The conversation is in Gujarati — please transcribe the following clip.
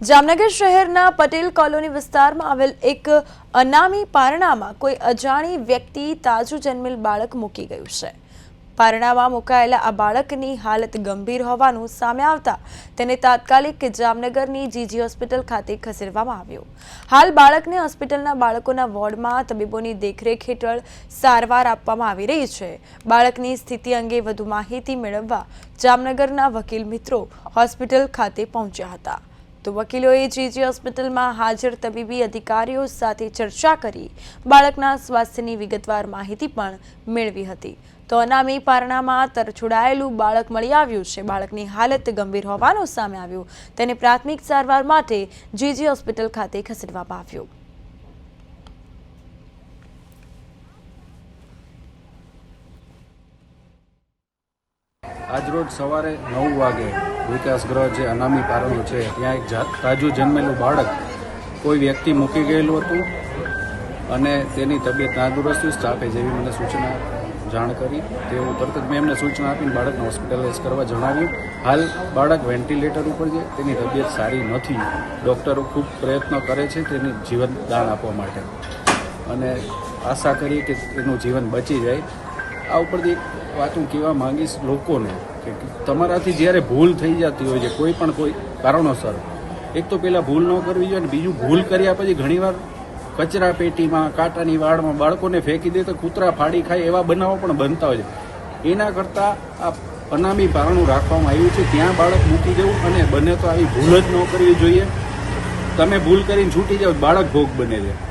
જામનગર શહેરના પટેલ કોલોની વિસ્તારમાં આવેલ એક અનામી પારણામાં કોઈ અજાણી વ્યક્તિ તાજું જન્મેલ બાળક મૂકી ગયું છે. પારણામાં મુકાયેલા આ બાળકની હાલત ગંભીર હોવાનું સામે આવતા તેને તાત્કાલિક જામનગરની જીજી હોસ્પિટલ ખાતે ખસેડવામાં આવ્યું. હાલ બાળકને હોસ્પિટલના બાળકોના વોર્ડમાં તબીબોની દેખરેખ હેઠળ સારવાર આપવામાં આવી રહી છે. બાળકની સ્થિતિ અંગે વધુ માહિતી મેળવવા જામનગરના વકીલ મિત્રો હોસ્પિટલ ખાતે પહોંચ્યા હતા. તો વકીલોએ જીજી હોસ્પિટલમાં હાજર તબીબી અધિકારીઓ સાથે ચર્ચા કરી. બાળકના સ્વાસ્થ્યની વિગતવાર માહિતી પણ મેળવી હતી. તો અનામી પારણામાં તરછોડાયેલું બાળક મળી આવ્યું છે. બાળકની હાલત ગંભીર હોવાનું સામે આવ્યું. તેને પ્રાથમિક સારવાર માટે જીજી હોસ્પિટલ ખાતે ખસેડવામાં આવ્યું. આજરોજ સવારે નવ વાગે વિકાસ ગ્રહ જે અનામી પારણું છે, ત્યાં એક તાજું જન્મેલું બાળક કોઈ વ્યક્તિ મૂકી ગયેલું હતું અને તેની તબિયત નાદુરસ્ત સ્ટાફે જેવી મને સૂચના જાણ કરી. તેઓ તરત જ મેં એમને સૂચના આપીને બાળકને હોસ્પિટલાઇઝ કરવા જણાવ્યું. હાલ બાળક વેન્ટિલેટર ઉપર છે, તેની તબિયત સારી નથી. ડૉક્ટરો ખૂબ પ્રયત્ન કરે છે તેની જીવન દાન આપવા માટે. અને આશા કરીએ કે તેનું જીવન બચી જાય. આ ઉપરથી એક વાત હું કહેવા માંગીશ લોકોને કે તમારાથી જ્યારે ભૂલ થઈ જતી હોય છે, કોઈ પણ કોઈ કારણોસર, એક તો પહેલાં ભૂલ ન કરવી જોઈએ અને બીજું ભૂલ કર્યા પછી ઘણીવાર કચરા પેટીમાં, કાંટાની વાડમાં બાળકોને ફેંકી દે તો કૂતરા ફાડી ખાય એવા બનાવો પણ બનતા હોય છે. એના કરતાં આ અનામી ભારણું રાખવામાં આવ્યું છે. ત્યાં બાળક મૂકી દેવું અને બને તો આવી ભૂલ જ ન કરવી જોઈએ. તમે ભૂલ કરીને છૂટી જાઓ, બાળક ભોગ બને છે.